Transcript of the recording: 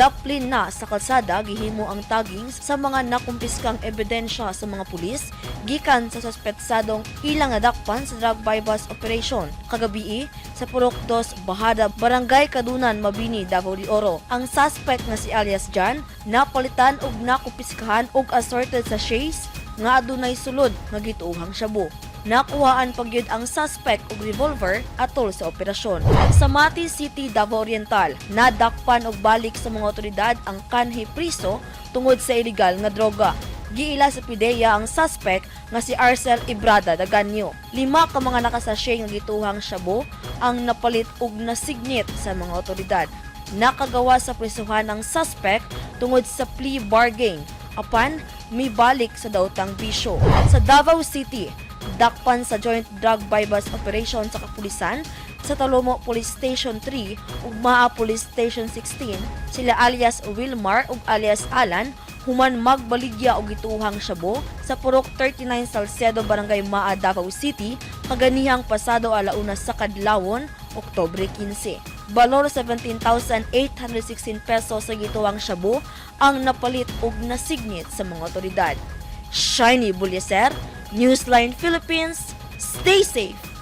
Daplin na sa kalsada gihimo ang tagging sa mga nakumpiskang ebidensya sa mga pulis gikan sa suspetsadong ilang nadakpan sa drug bypass operation kagabi sa Purok 2 Bahada Barangay Kadunan Mabini Davao de Oro. Ang suspect nga si alias Jan napalitan og nakumpiskahan og assorted sa chase nga adunay sulod nga gituuhang shabu. Nakuhaan pagyud ang suspect og revolver atol sa operasyon. Sa Mati City, Davao Oriental, nadakpan og balik sa mga otoridad ang kanhi priso tungod sa illegal nga droga. Giila sa pideya ang suspect nga si Arcel Ibrada Daganyo. Lima ka mga nakasasye nga gituhang shabu ang napalit og nasignit sa mga otoridad. Nakagawa sa prisuhan ang suspect tungod sa plea bargain apan may balik sa daotang bisyo. Sa Davao City, dakpan sa joint drug bypass operation sa kapulisan sa Talomo Police Station 3 ug Maa Police Station 16 sila alias Wilmar ug alias Alan human magbaligya og gituhang shabu sa Purok 39 Salcedo Barangay Maa Davao City kaganihang pasado alauna sa kadlawon Oktobre 15. Balor 17,816 pesos sa gituwang shabu ang napalit og nasignit sa mga otoridad. Shiny Bulyaser, Newsline Philippines, stay safe!